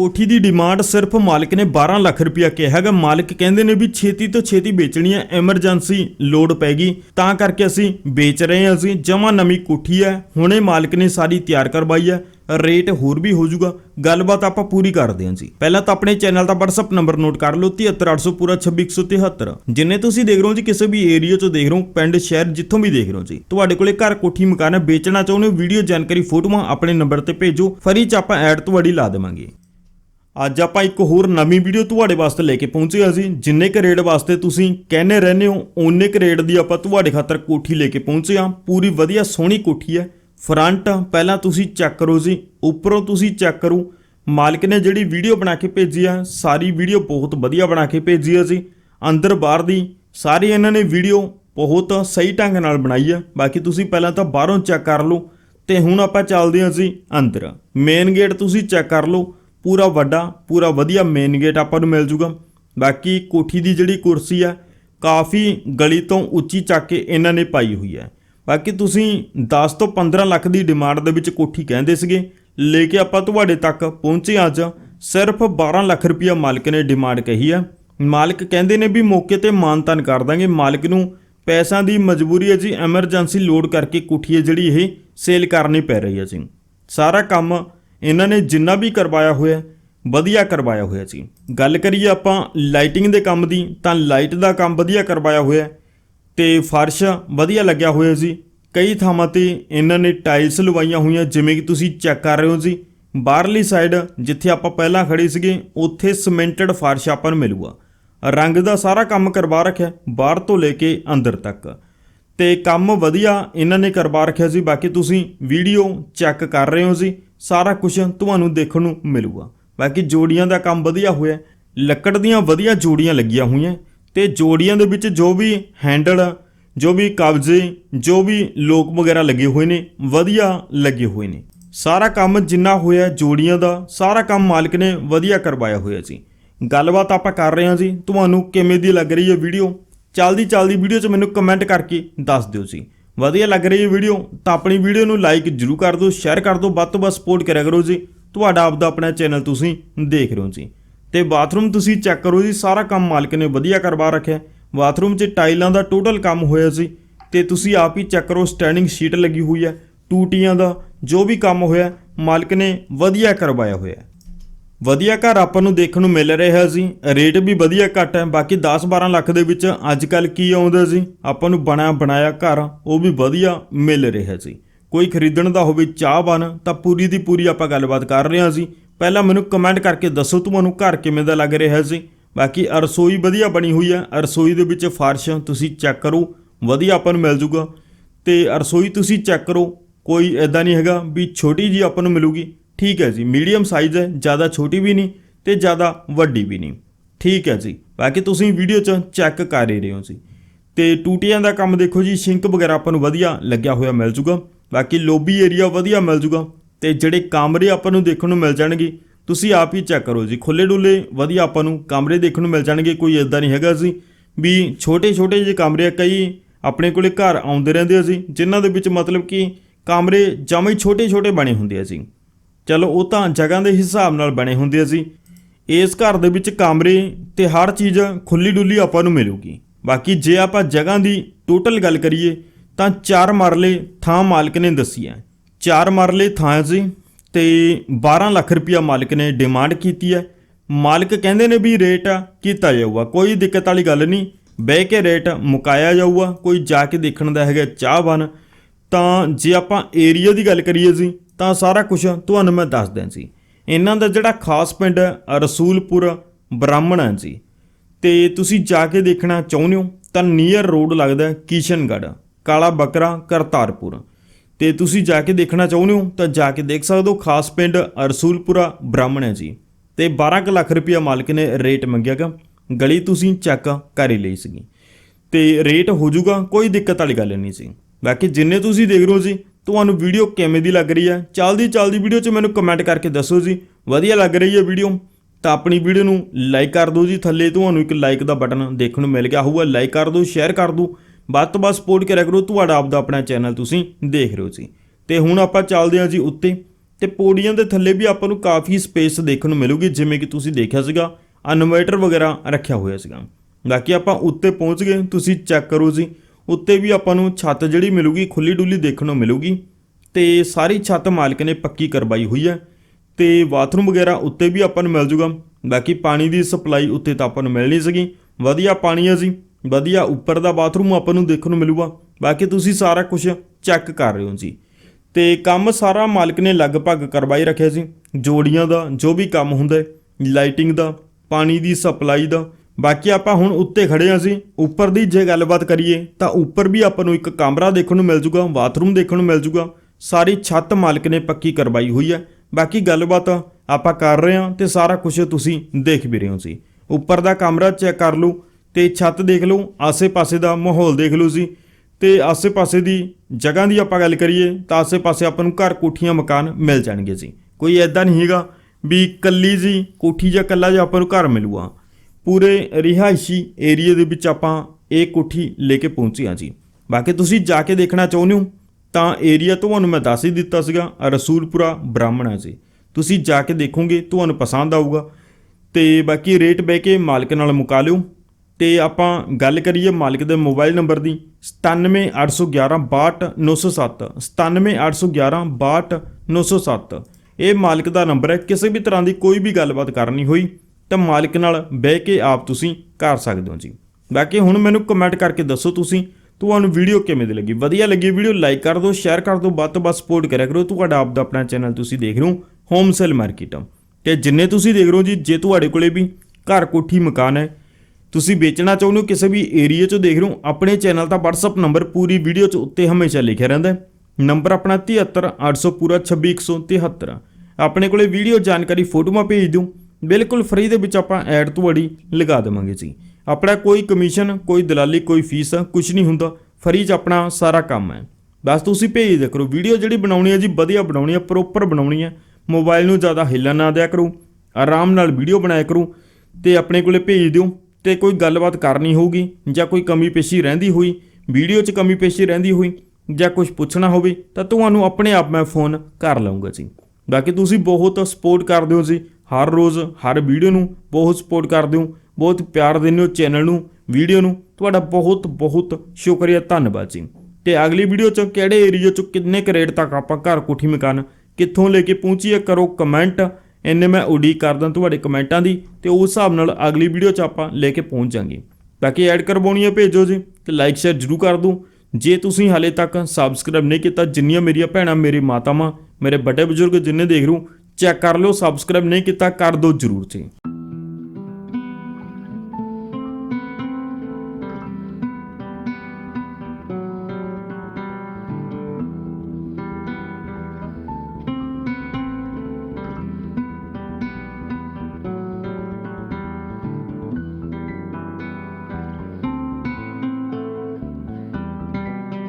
ਕੋਠੀ ਦੀ ਡਿਮਾਂਡ ਸਿਰਫ ਮਾਲਕ ਨੇ 12 ਲੱਖ ਰੁਪਇਆ ਕਿਹਾ ਹੈਗਾ। ਮਾਲਕ ਕਹਿੰਦੇ ਨੇ ਵੀ ਛੇਤੀ ਤੋਂ ਛੇਤੀ ਵੇਚਣੀ ਹੈ, ਐਮਰਜੈਂਸੀ ਲੋਡ ਪੈ ਤਾਂ ਕਰਕੇ ਅਸੀਂ ਵੇਚ ਰਹੇ ਹਾਂ, ਅਸੀਂ ਜਮਾ ਨਵੀਂ ਕੋਠੀ ਹੈ, ਹੁਣੇ ਮਾਲਕ ਨੇ ਸਾਰੀ ਤਿਆਰ ਕਰਵਾਈ ਹੈ, ਰੇਟ ਹੋਰ ਵੀ ਹੋ ਜਾਊਗਾ। ਗੱਲਬਾਤ ਆਪਾਂ ਪੂਰੀ ਕਰਦੇ ਹਾਂ ਜੀ। ਪਹਿਲਾਂ ਤਾਂ ਆਪਣੇ ਚੈਨਲ ਦਾ WhatsApp ਨੰਬਰ ਨੋਟ ਕਰ ਲਓ 73800 ਪੂਰਾ 26173 ਜਿੰਨੇ ਤੁਸੀਂ ਦੇਖ ਰਹੇ ਹੋ ਜੀ, ਕਿਸੇ ਵੀ ਏਰੀਆ 'ਚੋਂ ਦੇਖ ਰਹੇ ਹੋ, ਪਿੰਡ, ਸ਼ਹਿਰ, ਜਿੱਥੋਂ ਵੀ ਦੇਖ ਰਹੇ ਹੋ ਜੀ, ਤੁਹਾਡੇ ਕੋਲੇ ਘਰ ਕੋਠੀ, ਮਕਾਨ ਹੈ, ਵੇਚਣਾ ਚਾਹੁੰਦੇ ਹੋ ਵੀਡੀਓ ਜਾਣਕਾਰੀ, ਫੋਟੋਆਂ ਆਪਣੇ ਨੰਬਰ ਤੇ ਭੇਜੋ। ਫਰੀ 'ਚ ਆਪਾਂ ਐਡ ਤੁਹਾਡੀ ਲਾ ਦੇਵਾਂਗੇ। ਅੱਜ ਆਪਾਂ ਇੱਕ ਹੋਰ ਨਵੀਂ ਵੀਡੀਓ ਤੁਹਾਡੇ ਵਾਸਤੇ ਲੈ ਕੇ ਪਹੁੰਚੇ ਹਾਂ ਜੀ ਜਿੰਨੇ ਕ ਰੇਟ ਵਾਸਤੇ ਤੁਸੀਂ ਕਹਿੰਦੇ ਰਹਿੰਦੇ ਹੋ, ਓਨੇ ਕ ਰੇਟ ਦੀ ਆਪਾਂ ਤੁਹਾਡੇ ਖਾਤਰ ਕੋਠੀ ਲੈ ਕੇ ਪਹੁੰਚੇ ਹਾਂ। ਪੂਰੀ ਵਧੀਆ ਸੋਹਣੀ ਕੋਠੀ ਹੈ। ਫਰੰਟ ਪਹਿਲਾਂ ਤੁਸੀਂ ਚੈੱਕ ਕਰੋ ਜੀ, ਉੱਪਰੋਂ ਤੁਸੀਂ ਚੈੱਕ ਕਰੋ। ਮਾਲਕ ਨੇ ਜਿਹੜੀ ਵੀਡੀਓ ਬਣਾ ਕੇ ਭੇਜੀ ਆ, ਸਾਰੀ ਵੀਡੀਓ ਬਹੁਤ ਵਧੀਆ ਬਣਾ ਕੇ ਭੇਜੀ ਆ ਜੀ। ਅੰਦਰ ਬਾਹਰ ਦੀ ਸਾਰੀ ਇਹਨਾਂ ਨੇ ਵੀਡੀਓ ਬਹੁਤ ਸਹੀ ਢੰਗ ਨਾਲ ਬਣਾਈ ਆ। ਬਾਕੀ ਤੁਸੀਂ ਪਹਿਲਾਂ ਤਾਂ ਬਾਹਰੋਂ ਚੈੱਕ ਕਰ ਲਓ ਤੇ ਹੁਣ ਆਪਾਂ ਚੱਲਦੇ ਹਾਂ ਜੀ ਅੰਦਰ। ਮੇਨ ਗੇਟ ਤੁਸੀਂ ਚੈੱਕ ਕਰ ਲਓ। ਪੂਰਾ ਵੱਡਾ, ਪੂਰਾ ਵਧੀਆ ਮੇਨ ਗੇਟ ਆਪਾਂ ਨੂੰ ਮਿਲ ਜੂਗਾ। ਬਾਕੀ ਕੋਠੀ ਦੀ ਜਿਹੜੀ ਕੁਰਸੀ ਆ, ਕਾਫੀ ਗਲੀ ਤੋਂ ਉੱਚੀ ਚੱਕ ਕੇ ਇਹਨਾਂ ਨੇ ਪਾਈ ਹੋਈ ਹੈ ਬਾਕੀ ਤੁਸੀਂ 10 ਤੋਂ 15 ਲੱਖ ਦੀ ਡਿਮਾਂਡ ਦੇ ਵਿੱਚ ਕੋਠੀ ਕਹਿੰਦੇ ਸੀਗੇ, ਲੈ ਕੇ ਆਪਾਂ ਤੁਹਾਡੇ ਤੱਕ ਪਹੁੰਚੇ ਅੱਜ। ਸਿਰਫ 12 ਲੱਖ ਰੁਪਇਆ ਮਾਲਕ ਨੇ ਡਿਮਾਂਡ ਕਹੀ ਆ। ਮਾਲਕ ਕਹਿੰਦੇ ਨੇ ਵੀ ਮੌਕੇ ਤੇ ਮਾਨਤਨ ਕਰ ਦਾਂਗੇ। ਮਾਲਕ ਨੂੰ ਪੈਸਿਆਂ ਦੀ ਮਜਬੂਰੀ ਹੈ ਜੀ ਐਮਰਜੈਂਸੀ ਲੋਡ ਕਰਕੇ ਕੋਠੀ ਹੈ ਜਿਹੜੀ ਇਹ ਸੇਲ ਕਰਨੀ ਪੈ ਰਹੀ ਹੈ ਜੀ। ਸਾਰਾ ਕੰਮ ਇਹਨਾਂ ਨੇ ਜਿੰਨਾ ਵੀ ਕਰਵਾਇਆ ਹੋਇਆ, ਵਧੀਆ ਕਰਵਾਇਆ ਹੋਇਆ ਸੀ। ਗੱਲ ਕਰੀਏ ਆਪਾਂ ਲਾਈਟਿੰਗ ਦੇ ਕੰਮ ਦੀ, ਤਾਂ ਲਾਈਟ ਦਾ ਕੰਮ ਵਧੀਆ ਕਰਵਾਇਆ ਹੋਇਆ ਹੈ ਤੇ ਫਰਸ਼ ਵਧੀਆ ਲੱਗਿਆ ਹੋਇਆ ਸੀ। ਕਈ ਥਾਵਾਂ ਤੇ ਇਹਨਾਂ ਨੇ ਟਾਈਲਸ ਲਵਾਈਆਂ ਹੋਈਆਂ, ਜਿਵੇਂ ਕਿ ਤੁਸੀਂ ਚੈੱਕ ਕਰ ਰਹੇ ਹੋ ਜੀ। ਬਾਹਰਲੀ ਸਾਈਡ ਜਿੱਥੇ ਆਪਾਂ ਪਹਿਲਾਂ ਖੜੇ ਸੀਗੇ, ਉੱਥੇ ਸਿਮੈਂਟਡ ਫਰਸ਼ ਆਪਾਂ ਨੂੰ ਮਿਲੂਗਾ। ਰੰਗ ਦਾ ਸਾਰਾ ਕੰਮ ਕਰਵਾ ਰੱਖਿਆ ਬਾਹਰ ਤੋਂ ਲੈ ਕੇ ਅੰਦਰ ਤੱਕ। ਤੇ ਕੰਮ ਵਧੀਆ ਇਹਨਾਂ ਨੇ ਕਰਵਾ ਰੱਖਿਆ ਸੀ। ਬਾਕੀ ਤੁਸੀਂ ਵੀਡੀਓ ਚੈੱਕ ਕਰ ਰਹੇ ਹੋ ਜੀ। ਸਾਰਾ ਕੁਝ ਤੁਹਾਨੂੰ ਦੇਖਣ ਨੂੰ ਮਿਲੂਗਾ। ਬਾਕੀ ਜੋੜੀਆਂ ਦਾ ਕੰਮ ਵਧੀਆ ਹੋਇਆ ਲੱਕੜ ਦੀਆਂ ਵਧੀਆ ਜੋੜੀਆਂ ਲੱਗੀਆਂ ਹੋਈਆਂ ਤੇ ਜੋੜੀਆਂ ਦੇ ਵਿੱਚ ਜੋ ਵੀ ਹੈਂਡਲ, ਜੋ ਵੀ ਕਬਜ਼ੇ, ਜੋ ਵੀ ਲੋਕ ਵਗੈਰਾ ਲੱਗੇ ਹੋਏ ਨੇ, ਵਧੀਆ ਲੱਗੇ ਹੋਏ ਨੇ। ਸਾਰਾ ਕੰਮ ਜਿੰਨਾ ਹੋਇਆ ਜੋੜੀਆਂ ਦਾ, ਸਾਰਾ ਕੰਮ ਮਾਲਕ ਨੇ ਵਧੀਆ ਕਰਵਾਇਆ ਹੋਇਆ ਸੀ। ਗੱਲਬਾਤ ਆਪਾਂ ਕਰ ਰਹੇ ਹਾਂ ਜੀ। ਤੁਹਾਨੂੰ ਕਿਵੇਂ ਦੀ ਲੱਗ ਰਹੀ ਹੈ ਵੀਡੀਓ? ਚੱਲਦੀ ਚੱਲਦੀ ਵੀਡੀਓ 'ਚ ਮੈਨੂੰ ਕਮੈਂਟ ਕਰਕੇ ਦੱਸ ਦਿਓ ਜੀ। ਵਧੀਆ ਲੱਗ ਰਹੀ ਹੈ ਵੀਡੀਓ, ਤਾਂ ਆਪਣੀ ਵੀਡੀਓ ਨੂੰ ਲਾਈਕ ਜਰੂਰ ਕਰ ਦਿਓ ਸ਼ੇਅਰ ਕਰ ਦਿਓ, ਵੱਧ ਤੋਂ ਵੱਧ ਸਪੋਰਟ ਕਰਿਆ ਕਰੋ ਜੀ। ਤੁਹਾਡਾ ਆਪਦਾ ਆਪਣਾ ਚੈਨਲ ਤੁਸੀਂ ਦੇਖ ਰਹੇ ਹੋ ਜੀ। ਤੇ ਬਾਥਰੂਮ ਤੁਸੀਂ ਚੈੱਕ ਕਰੋ ਜੀ, ਸਾਰਾ ਕੰਮ ਮਾਲਕ ਨੇ ਵਧੀਆ ਕਰਵਾ ਰੱਖਿਆ। ਬਾਥਰੂਮ 'ਚ ਟਾਈਲਾਂ ਦਾ ਟੋਟਲ ਕੰਮ ਹੋਇਆ ਸੀ। ਤੇ ਤੁਸੀਂ ਆਪ ਹੀ ਚੈੱਕ ਕਰੋ ਸਟੈਂਡਿੰਗ ਸ਼ੀਟ ਲੱਗੀ ਹੋਈ ਹੈ, ਟੂਟੀਆਂ ਦਾ ਜੋ ਵੀ ਕੰਮ ਹੋਇਆ, ਮਾਲਕ ਨੇ ਵਧੀਆ ਕਰਵਾਇਆ ਹੋਇਆ। ਵਧੀਆ ਘਰ ਆਪਾਂ ਨੂੰ ਦੇਖਣ ਨੂੰ ਮਿਲ ਰਿਹਾ ਸੀ। ਰੇਟ ਵੀ ਵਧੀਆ ਘੱਟ ਹੈ। ਬਾਕੀ 10-12 ਲੱਖ ਦੇ ਵਿੱਚ ਅੱਜ ਕੱਲ ਕੀ ਆਉਂਦਾ ਸੀ? ਆਪਾਂ ਨੂੰ ਬਣਿਆ ਬਣਾਇਆ ਘਰ, ਉਹ ਵੀ ਵਧੀਆ ਮਿਲ ਰਿਹਾ ਸੀ। ਕੋਈ ਖਰੀਦਣ ਦਾ ਹੋਵੇ ਚਾਹ ਬਣ, ਤਾਂ ਪੂਰੀ ਦੀ ਪੂਰੀ ਆਪਾਂ ਗੱਲਬਾਤ ਕਰ ਰਹੇ ਹਾਂ ਸੀ ਪਹਿਲਾਂ ਮੈਨੂੰ ਕਮੈਂਟ ਕਰਕੇ ਦੱਸੋ ਤੁਹਾਨੂੰ ਘਰ ਕਿਵੇਂ ਦਾ ਲੱਗ ਰਿਹਾ ਸੀ। ਬਾਕੀ ਰਸੋਈ ਵਧੀਆ ਬਣੀ ਹੋਈ ਹੈ। ਰਸੋਈ ਦੇ ਵਿੱਚ ਫਰਸ਼ ਤੁਸੀਂ ਚੈੱਕ ਕਰੋ, ਵਧੀਆ ਆਪਾਂ ਨੂੰ ਮਿਲ ਜੂਗਾ। ਤੇ ਰਸੋਈ ਤੁਸੀਂ ਚੈੱਕ ਕਰੋ, ਕੋਈ ਐਦਾਂ ਨਹੀਂ ਹੈਗਾ ਵੀ ਛੋਟੀ ਜੀ ਆਪਾਂ ਨੂੰ ਮਿਲੂਗੀ। ਠੀਕ ਹੈ ਜੀ ਮੀਡੀਅਮ ਸਾਈਜ਼ ਹੈ, ਜ਼ਿਆਦਾ ਛੋਟੀ ਵੀ ਨਹੀਂ ਤੇ ਜ਼ਿਆਦਾ ਵੱਡੀ ਵੀ ਨਹੀਂ। ਠੀਕ ਹੈ ਜੀ, ਬਾਕੀ ਤੁਸੀਂ ਵੀਡੀਓ 'ਚ ਚੈੱਕ ਕਰ ਹੀ ਰਹੇ ਹੋ ਜੀ। ਤੇ ਟੂਟੀਆਂ ਦਾ ਕੰਮ ਦੇਖੋ ਜੀ ਸਿੰਕ ਵਗੈਰਾ ਆਪਾਂ ਨੂੰ ਵਧੀਆ ਲੱਗਿਆ ਹੋਇਆ ਮਿਲ ਜੂਗਾ। ਬਾਕੀ ਲੋਬੀ ਏਰੀਆ ਵਧੀਆ ਮਿਲ ਜੂਗਾ ਤੇ ਜਿਹੜੇ ਕਮਰੇ ਆਪਾਂ ਨੂੰ ਦੇਖਣ ਨੂੰ ਮਿਲ ਜਾਣਗੇ, ਤੁਸੀਂ ਆਪ ਹੀ ਚੈੱਕ ਕਰੋ ਜੀ। ਖੁੱਲੇ ਡੁੱਲੇ ਵਧੀਆ ਆਪਾਂ ਨੂੰ ਕਮਰੇ ਦੇਖਣ ਨੂੰ ਮਿਲ ਜਾਣਗੇ, ਕੋਈ ਇਦਾਂ ਨਹੀਂ ਹੈਗਾ ਜੀ ਵੀ ਛੋਟੇ ਛੋਟੇ ਜਿਹੇ ਕਮਰੇ ਆ, ਕਈ ਆਪਣੇ ਕੋਲੇ ਘਰ ਆਉਂਦੇ ਰਹਿੰਦੇ ਆ ਜੀ, ਜਿਨ੍ਹਾਂ ਦੇ ਵਿੱਚ ਮਤਲਬ ਕਿ ਕਮਰੇ ਜਮਾਂ ਹੀ ਛੋਟੇ ਛੋਟੇ ਬਣੇ ਹੁੰਦੇ ਆ ਜੀ। ਚਲੋ ਉਹ ਤਾਂ ਜਗ੍ਹਾ ਦੇ ਹਿਸਾਬ ਨਾਲ ਬਣੇ ਹੁੰਦੇ ਸੀ ਇਸ ਘਰ ਦੇ ਵਿੱਚ ਕਮਰੇ ਤੇ ਹਰ ਚੀਜ਼ ਖੁੱਲੀ ਡੁੱਲੀ ਆਪਾਂ ਨੂੰ ਮਿਲੂਗੀ। ਬਾਕੀ ਜੇ ਆਪਾਂ ਜਗ੍ਹਾ ਦੀ ਟੋਟਲ ਗੱਲ ਕਰੀਏ, ਤਾਂ ਚਾਰ ਮਰਲੇ ਥਾਂ ਮਾਲਕ ਨੇ ਦੱਸੀ ਹੈ। ਚਾਰ ਮਰਲੇ ਥਾਂ ਸੀ ਤੇ 12 ਲੱਖ ਰੁਪਇਆ ਮਾਲਕ ਨੇ ਡਿਮਾਂਡ ਕੀਤੀ ਹੈ। ਮਾਲਕ ਕਹਿੰਦੇ ਨੇ ਵੀ ਰੇਟ ਕੀਤਾ ਜਾਊਗਾ, ਕੋਈ ਦਿੱਕਤ ਵਾਲੀ ਗੱਲ ਨਹੀਂ। ਬਹਿ ਕੇ ਰੇਟ ਮੁਕਾਇਆ ਜਾਊਗਾ, ਕੋਈ ਜਾ ਕੇ ਦੇਖਣ ਦਾ ਹੈਗਾ ਚਾਹਵਾਨ। ਤਾਂ ਜੇ ਆਪਾਂ ਏਰੀਆ ਦੀ ਗੱਲ ਕਰੀਏ ਜੀ ਤਾਂ ਸਾਰਾ ਕੁਝ ਤੁਹਾਨੂੰ ਮੈਂ ਦੱਸ ਦਿਆਂ ਜੀ ਇਹਨਾਂ ਦਾ ਜਿਹੜਾ ਖਾਸ ਪਿੰਡ ਹੈ, ਰਸੂਲਪੁਰ ਬ੍ਰਾਹਮਣ ਹੈ ਜੀ। ਤੇ ਤੁਸੀਂ ਜਾ ਕੇ ਦੇਖਣਾ ਚਾਹੁੰਦੇ ਹੋ ਤਾਂ ਨੀਅਰ ਰੋਡ ਲੱਗਦਾ ਹੈ ਕਿਸ਼ਨਗੜ੍ਹ ਕਾਲਾ ਬੱਕਰਾ ਕਰਤਾਰਪੁਰ। ਤੇ ਤੁਸੀਂ ਜਾ ਕੇ ਦੇਖਣਾ ਚਾਹੁੰਦੇ ਹੋ ਤਾਂ ਜਾ ਕੇ ਦੇਖ ਸਕਦੇ ਹੋ ਖਾਸ ਪਿੰਡ ਰਸੂਲਪੁਰਾ ਬ੍ਰਾਹਮਣ ਹੈ ਜੀ। ਤੇ 12 ਕੁ ਲੱਖ ਰੁਪਇਆ ਮਾਲਕ ਨੇ ਰੇਟ ਮੰਗਿਆਗਾ ਗਲੀ ਤੁਸੀਂ ਚੈੱਕ ਕਰ ਹੀ ਲਈ ਸੀਗੀ। ਤੇ ਰੇਟ ਹੋ ਜਾਊਗਾ ਕੋਈ ਦਿੱਕਤ ਵਾਲੀ ਗੱਲ ਨਹੀਂ ਸੀ। ਬਾਕੀ ਜਿੰਨੇ ਤੁਸੀਂ ਦੇਖ ਰਹੇ ਹੋ ਜੀ ਤੁਹਾਨੂੰ ਵੀਡੀਓ ਕਿਵੇਂ ਦੀ ਲੱਗ ਰਹੀ ਹੈ? ਚੱਲਦੀ ਚੱਲਦੀ ਵੀਡੀਓ 'ਚ ਮੈਨੂੰ ਕਮੈਂਟ ਕਰਕੇ ਦੱਸੋ ਜੀ। ਵਧੀਆ ਲੱਗ ਰਹੀ ਹੈ ਵੀਡੀਓ? ਤਾਂ ਆਪਣੀ ਵੀਡੀਓ ਨੂੰ ਲਾਈਕ ਕਰ ਦਿਓ ਜੀ। ਥੱਲੇ ਤੁਹਾਨੂੰ ਇੱਕ ਲਾਈਕ ਦਾ ਬਟਨ ਦੇਖਣ ਨੂੰ ਮਿਲ ਗਿਆ ਹੋਊਗਾ। ਲਾਈਕ ਕਰ ਦਿਓ ਸ਼ੇਅਰ ਕਰ ਦਿਓ। ਵੱਧ ਤੋਂ ਵੱਧ ਸਪੋਰਟ ਕਰਿਆ ਕਰੋ। ਤੁਹਾਡਾ ਆਪਦਾ ਆਪਣਾ ਚੈਨਲ ਤੁਸੀਂ ਦੇਖ ਰਹੇ ਹੋ ਜੀ। ਤੇ ਹੁਣ ਆਪਾਂ ਚੱਲਦੇ ਹਾਂ ਜੀ ਉੱਤੇ। ਤੇ ਪੌੜੀਆਂ ਦੇ ਥੱਲੇ ਵੀ ਆਪਾਂ ਨੂੰ ਕਾਫੀ ਸਪੇਸ ਦੇਖਣ ਨੂੰ ਮਿਲੂਗੀ। ਜਿਵੇਂ ਕਿ ਤੁਸੀਂ ਦੇਖਿਆ ਸੀਗਾ ਇਨਵਰਟਰ ਵਗੈਰਾ ਰੱਖਿਆ ਹੋਇਆ ਸੀਗਾ। ਬਾਕੀ ਆਪਾਂ ਉੱਤੇ ਪਹੁੰਚ ਗਏ। ਤੁਸੀਂ ਚੈੱਕ ਕਰੋ ਜੀ। ਉੱਤੇ ਵੀ ਆਪਾਂ ਨੂੰ ਛੱਤ ਜਿਹੜੀ ਮਿਲੂਗੀ, ਖੁੱਲੀ ਡੁੱਲੀ ਦੇਖਣ ਨੂੰ ਮਿਲੂਗੀ। ਤੇ ਸਾਰੀ ਛੱਤ ਮਾਲਕ ਨੇ ਪੱਕੀ ਕਰਵਾਈ ਹੋਈ ਹੈ। ਤੇ ਬਾਥਰੂਮ ਵਗੈਰਾ ਉੱਤੇ ਵੀ ਆਪਾਂ ਨੂੰ ਮਿਲ ਜੂਗਾ। ਬਾਕੀ ਪਾਣੀ ਦੀ ਸਪਲਾਈ ਉੱਤੇ ਤਾਂ ਆਪਾਂ ਨੂੰ ਮਿਲ ਨਹੀਂ ਸੀਗੀ ਵਧੀਆ ਪਾਣੀ ਹੈ ਜੀ। ਵਧੀਆ ਉੱਪਰ ਦਾ ਬਾਥਰੂਮ ਆਪਾਂ ਨੂੰ ਦੇਖਣ ਨੂੰ ਮਿਲੂਗਾ। ਬਾਕੀ ਤੁਸੀਂ ਸਾਰਾ ਕੁਝ ਚੈੱਕ ਕਰ ਰਹੇ ਹੋ ਜੀ। ਤੇ ਕੰਮ ਸਾਰਾ ਮਾਲਕ ਨੇ ਲਗਭਗ ਕਰਵਾਈ ਰੱਖਿਆ ਸੀ ਜੋੜੀਆਂ ਦਾ ਜੋ ਵੀ ਕੰਮ ਹੁੰਦਾ ਲਾਈਟਿੰਗ ਦਾ, ਪਾਣੀ ਦੀ ਸਪਲਾਈ ਦਾ ਬਾਕੀ ਆਪਾਂ ਹੁਣ ਉੱਤੇ ਖੜੇ ਹਾਂ ਸੀ ਉੱਪਰ ਦੀ ਜੇ ਗੱਲਬਾਤ ਕਰੀਏ, ਤਾਂ ਉੱਪਰ ਵੀ ਆਪਾਂ ਨੂੰ ਇੱਕ ਕਮਰਾ ਦੇਖਣ ਨੂੰ ਮਿਲ ਜੂਗਾ, ਬਾਥਰੂਮ ਦੇਖਣ ਨੂੰ ਮਿਲ ਜੂਗਾ। ਸਾਰੀ ਛੱਤ ਮਾਲਕ ਨੇ ਪੱਕੀ ਕਰਵਾਈ ਹੋਈ ਹੈ। ਬਾਕੀ ਗੱਲਬਾਤ ਆਪਾਂ ਕਰ ਰਹੇ ਹਾਂ ਤੇ ਸਾਰਾ ਕੁਝ ਤੁਸੀਂ ਦੇਖ ਵੀ ਰਹੇ ਹੋ ਸੀ ਉੱਪਰ ਦਾ ਕਮਰਾ ਚੈੱਕ ਕਰ ਲਓ ਤੇ ਛੱਤ ਦੇਖ ਲਓ, ਆਸੇ-ਪਾਸੇ ਦਾ ਮਾਹੌਲ ਦੇਖ ਲਓ ਜੀ। ਤੇ ਆਸੇ-ਪਾਸੇ ਦੀ ਜਗ੍ਹਾ ਦੀ ਆਪਾਂ ਗੱਲ ਕਰੀਏ, ਤਾਂ ਆਸੇ-ਪਾਸੇ ਆਪਾਂ ਨੂੰ ਘਰ ਕੋਠੀਆਂ, ਮਕਾਨ ਮਿਲ ਜਾਣਗੇ ਜੀ। ਕੋਈ ਐਦਾਂ ਨਹੀਂ ਹੈਗਾ ਵੀ ਕੱਲੀ ਜੀ ਕੋਠੀ ਜਾਂ ਕੱਲਾ ਜਿਹਾ ਆਪਾਂ ਨੂੰ ਘਰ ਮਿਲੂਗਾ। ਪੂਰੇ ਰਿਹਾਇਸ਼ੀ ਏਰੀਆ ਦੇ ਵਿੱਚ ਆਪਾਂ ਇਹ ਕੋਠੀ ਲੈ ਕੇ ਪਹੁੰਚੇ ਹਾਂ ਜੀ। ਬਾਕੀ ਤੁਸੀਂ ਜਾ ਕੇ ਦੇਖਣਾ ਚਾਹੁੰਦੇ ਹੋ ਤਾਂ ਏਰੀਆ ਤੁਹਾਨੂੰ ਮੈਂ ਦੱਸ ਹੀ ਦਿੱਤਾ ਸੀਗਾ, ਰਸੂਲਪੁਰਾ ਬ੍ਰਾਹਮਣਾ ਜੀ। ਤੁਸੀਂ ਜਾ ਕੇ ਦੇਖੋਗੇ, ਤੁਹਾਨੂੰ ਪਸੰਦ ਆਊਗਾ। ਤੇ ਬਾਕੀ ਰੇਟ ਬਹਿ ਕੇ ਮਾਲਕ ਨਾਲ ਮੁਕਾ ਲਿਓ ਤੇ ਆਪਾਂ ਗੱਲ ਕਰੀਏ ਮਾਲਕ ਦੇ ਮੋਬਾਈਲ ਨੰਬਰ ਦੀ 9781122907 9781122907 ਇਹ ਮਾਲਕ ਦਾ ਨੰਬਰ ਹੈ, ਕਿਸੇ ਵੀ ਤਰ੍ਹਾਂ ਦੀ ਕੋਈ ਵੀ ਗੱਲਬਾਤ ਕਰਨੀ ਹੋਈ ਤਾਂ ਮਾਲਕ ਨਾਲ ਬਹਿ ਕੇ ਆਪ ਤੁਸੀਂ ਕਰ ਸਕਦੇ ਹੋ ਜੀ। ਬਾਕੀ ਹੁਣ ਮੈਨੂੰ ਕਮੈਂਟ ਕਰਕੇ ਦੱਸੋ ਤੁਸੀਂ, ਤੁਹਾਨੂੰ ਵੀਡੀਓ ਕਿਵੇਂ ਦੀ ਲੱਗੀ? ਵਧੀਆ ਲੱਗੀ ਵੀਡੀਓ ਲਾਈਕ ਕਰ ਦਿਓ ਸ਼ੇਅਰ ਕਰ ਦਿਓ, ਵੱਧ ਤੋਂ ਵੱਧ ਸਪੋਰਟ ਕਰਿਆ ਕਰੋ। ਤੁਹਾਡਾ ਆਪ ਦਾ ਆਪਣਾ ਚੈਨਲ ਤੁਸੀਂ ਦੇਖ ਰਹੇ ਹੋ ਹੋਮ ਸੇਲ ਮਾਰਕੀਟ ਤੇ ਜਿੰਨੇ ਤੁਸੀਂ ਦੇਖ ਰਹੇ ਹੋ ਜੀ, ਜੇ ਤੁਹਾਡੇ ਕੋਲੇ ਵੀ ਘਰ ਕੋਠੀ ਮਕਾਨ ਹੈ, ਤੁਸੀਂ ਵੇਚਣਾ ਚਾਹੁੰਦੇ ਹੋ, ਕਿਸੇ ਵੀ ਏਰੀਆ 'ਚੋਂ ਦੇਖ ਰਹੇ ਹੋ, ਆਪਣੇ ਚੈਨਲ ਦਾ WhatsApp ਨੰਬਰ ਪੂਰੀ ਵੀਡੀਓ 'ਚ ਉੱਤੇ ਹਮੇਸ਼ਾ ਲਿਖਿਆ ਰਹਿੰਦਾ ਨੰਬਰ ਆਪਣਾ 73800 ਪੂਰਾ 26173 ਆਪਣੇ ਕੋਲੇ ਵੀਡੀਓ ਜਾਣਕਾਰੀ, ਫੋਟੋਆਂ ਭੇਜ ਦਿਓ। ਬਿਲਕੁਲ ਫ੍ਰੀ ਦੇ ਵਿੱਚ ਆਪਾਂ ਐਡ ਤੁਹਾਡੀ ਲਗਾ ਦੇਵਾਂਗੇ ਜੀ। ਆਪਣਾ ਕੋਈ ਕਮਿਸ਼ਨ ਕੋਈ ਦਲਾਲੀ, ਕੋਈ ਫੀਸ ਕੁਝ ਨਹੀਂ ਹੁੰਦਾ। ਫ੍ਰੀ 'ਚ ਆਪਣਾ ਸਾਰਾ ਕੰਮ ਹੈ। ਬਸ ਤੁਸੀਂ ਭੇਜ ਦਿਆ ਕਰੋ। ਵੀਡੀਓ ਜਿਹੜੀ ਬਣਾਉਣੀ ਹੈ ਜੀ, ਵਧੀਆ ਬਣਾਉਣੀ ਹੈ ਪ੍ਰੋਪਰ ਬਣਾਉਣੀ ਹੈ। ਮੋਬਾਈਲ ਨੂੰ ਜ਼ਿਆਦਾ ਹਿੱਲਣ ਨਾ ਦਿਆ ਕਰੋ। ਆਰਾਮ ਨਾਲ ਵੀਡੀਓ ਬਣਾਇਆ ਕਰੋ ਤੇ ਆਪਣੇ ਕੋਲੇ ਭੇਜ ਦਿਓ ਤੇ ਕੋਈ ਗੱਲਬਾਤ ਕਰਨੀ ਹੋਊਗੀ ਜਾਂ ਕੋਈ ਕਮੀ ਪੇਸ਼ੀ ਰਹਿੰਦੀ ਹੋਈ ਵੀਡੀਓ 'ਚ ਕਮੀ ਪੇਸ਼ੀ ਰਹਿੰਦੀ ਹੋਈ ਜਾਂ ਕੁਝ ਪੁੱਛਣਾ ਹੋਵੇ ਤਾਂ ਤੁਹਾਨੂੰ ਆਪਣੇ ਆਪ ਮੈਂ ਫੋਨ ਕਰ ਲਵਾਂਗਾ ਜੀ। ਬਾਕੀ ਤੁਸੀਂ ਬਹੁਤ ਸਪੋਰਟ ਕਰਦੇ ਹੋ ਜੀ। ਹਰ ਰੋਜ਼, ਹਰ ਵੀਡੀਓ ਨੂੰ ਬਹੁਤ ਸਪੋਰਟ ਕਰਦੇ ਹੋ, ਬਹੁਤ ਪਿਆਰ ਦਿੰਦੇ ਹੋ ਚੈਨਲ ਨੂੰ, ਵੀਡੀਓ ਨੂੰ। ਤੁਹਾਡਾ ਬਹੁਤ ਬਹੁਤ ਸ਼ੁਕਰੀਆ, ਧੰਨਵਾਦ ਜੀ। ਤੇ ਅਗਲੀ ਵੀਡੀਓ 'ਚ ਕਿਹੜੇ ਏਰੀਆ 'ਚ ਕਿੰਨੇ ਕੁ ਰੇਟ ਤੱਕ ਆਪਾਂ ਘਰ ਕੋਠੀ ਮਕਾਨ ਕਿੱਥੋਂ ਲੈ ਕੇ ਪਹੁੰਚੀਏ, ਕਰੋ ਕਮੈਂਟ ਇੰਨੇ ਮੈਂ ਉਡੀਕ ਕਰਦਾ ਤੁਹਾਡੇ ਕਮੈਂਟਾਂ ਦੀ ਤੇ ਉਸ ਹਿਸਾਬ ਨਾਲ ਅਗਲੀ ਵੀਡੀਓ 'ਚ ਆਪਾਂ ਲੈ ਕੇ ਪਹੁੰਚ ਜਾਾਂਗੇ। ਬਾਕੀ ਐਡ ਕਰਵਾਉਣੀ ਹੈ ਭੇਜੋ ਜੀ ਤੇ ਲਾਈਕ ਸ਼ੇਅਰ ਜਰੂਰ ਕਰ ਦਿਓ। ਜੇ ਤੁਸੀਂ ਹਾਲੇ ਤੱਕ ਸਬਸਕ੍ਰਾਈਬ ਨਹੀਂ ਕੀਤਾ, ਜਿੰਨੀਆਂ ਮੇਰੀਆਂ ਭੈਣਾਂ, ਮੇਰੇ ਮਾਤਾਵਾਂ, ਮੇਰੇ ਵੱਡੇ ਬਜ਼ੁਰਗ ਜਿੰਨੇ ਦੇਖ ਰਹੇ ਹੋ ਚੈੱਕ ਕਰ ਲਿਓ ਸਬਸਕ੍ਰਾਈਬ ਨਹੀਂ ਕੀਤਾ ਕਰ ਦਿਓ ਜਰੂਰ ਜੀ।